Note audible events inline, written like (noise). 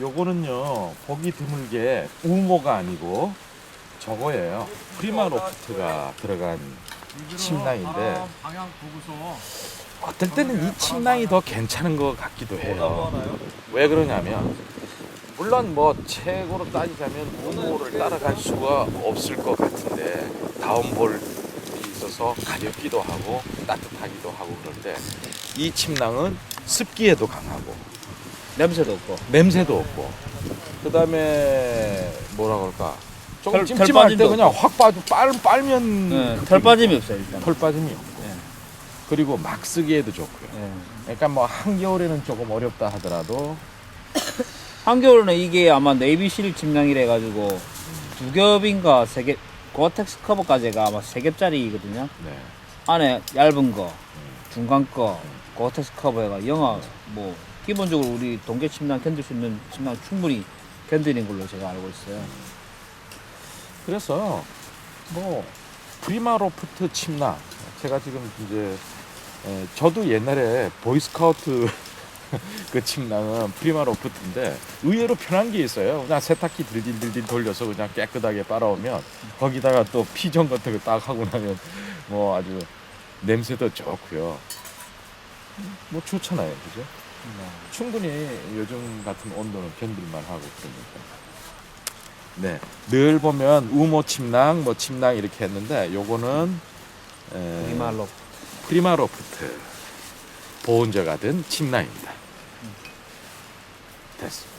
요거는요 보기 드물게 우모가 아니고 저거예요. 프리마 로프트가 들어간 침낭인데 어떨 때는 이 침낭이 더 괜찮은 것 같기도 해요. 왜 그러냐면 물론 뭐 최고로 따지자면 우모를 따라갈 수가 없을 것 같은데 다운볼이 있어서 가볍기도 하고 따뜻하기도 하고 그런데 이 침낭은 습기에도 강하고 냄새도 없고. 냄새도 없고 그다음에 뭐라 그럴까 조금 털- 찜찜할 때 털빠짐도 그냥 확 빠져 빨 빨면 네, 그털 빠짐이 없어요 일단. 털 빠짐이 없고 네. 그리고 막 쓰기에도 좋고요. 예. 그러니까 뭐 한겨울에는 조금 어렵다 하더라도 (laughs) 한겨울에는 이게 아마 네이비 실 침낭이라 가지고 두 겹인가 세 겹, 고텍스 커버까지가 아마 세 겹짜리거든요. 네. 안에 얇은 거, 중간 거, 고텍스 커버가 영하 뭐 기본적으로 우리 동계 침낭 견딜 수 있는 침낭 충분히 견디는 걸로 제가 알고 있어요. 그래서 뭐 프리마 로프트 침낭 제가 지금 이제 에, 저도 옛날에 보이스카우트 (laughs) 그 침낭은 프리마 로프트인데 의외로 편한 게 있어요. 그냥 세탁기 들들들들 돌려서 그냥 깨끗하게 빨아오면 거기다가 또 피정 같은 거 딱 하고 나면 뭐 아주 냄새도 좋고요. 뭐 좋잖아요, 그죠? 충분히 요즘 같은 온도는 견딜만 하고 그러니까. 네, 늘 보면 우모 침낭, 뭐 침낭 이렇게 했는데 요거는 에, 이말로 프리마 로프트 보온재가 된 침낭입니다. 됐습니다.